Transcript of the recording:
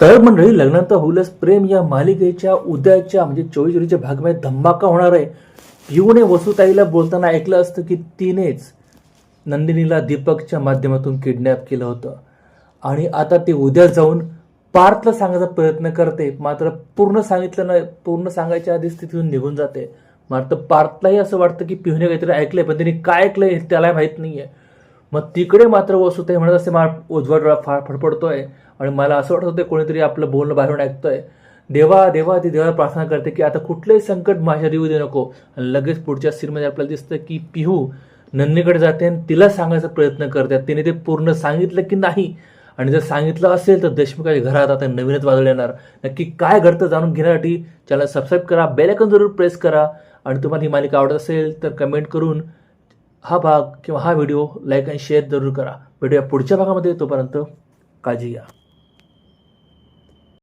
तर मंडळी लग्नानंतर होईलच प्रेम या मालिकेच्या उद्याच्या म्हणजे चोवीस जुलैच्या भागमध्ये धमाका होणार आहे. पिऊने वसुताईला बोलताना ऐकलं असतं की तिनेच नंदिनीला दीपकच्या माध्यमातून किडनॅप केलं होतं. आणि आता ते उद्या जाऊन पार्थला सांगायचा प्रयत्न करते. मात्र पूर्ण सांगितलं नाही पूर्ण सांगायच्या आधीच ती तिथून निघून जाते. मात्र पार्थलाही असं वाटतं की पिऊने काहीतरी ऐकलंय पण त्यांनी काय ऐकलंय त्याला माहीत नाहीये. मग तिकडे मात्र वसुताई म्हणत असते मला उजवा डोळा फार फडफडतोय. आणि मला असं वाटत होतं कोणीतरी आपलं बोलणं बाहेरून ऐकतोय. देवा देवा ती देवाला प्रार्थना करते की आता कुठलंही संकट माझ्या येऊ दे नको. आणि लगेच पुढच्या सीनमध्ये आपल्याला दिसतं की पिहू नंदीकडे जाते आणि तिला सांगायचा प्रयत्न करते. तिने ते पूर्ण सांगितलं की नाही. आणि जर सांगितलं असेल तर देशमुखाच्या घरात आता नवीनच वाजवले येणार. नक्की काय घडतं जाणून घेण्यासाठी चॅनल सबस्क्राईब करा बेल जरूर प्रेस करा. आणि तुम्हाला ही मालिका आवडत असेल तर कमेंट करून हा भाग किंवा हा व्हिडिओ लाईक आणि शेअर जरूर करा. व्हिडिओ पुढच्या भागामध्ये तोपर्यंत काळजी घ्या.